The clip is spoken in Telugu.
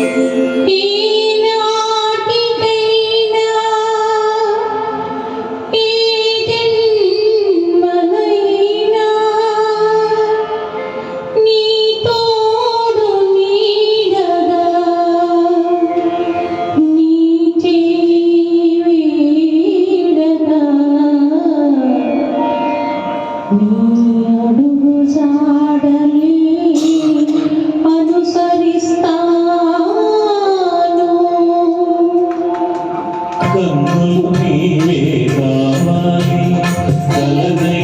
Be మార్గం నీవే కావాలి కలదై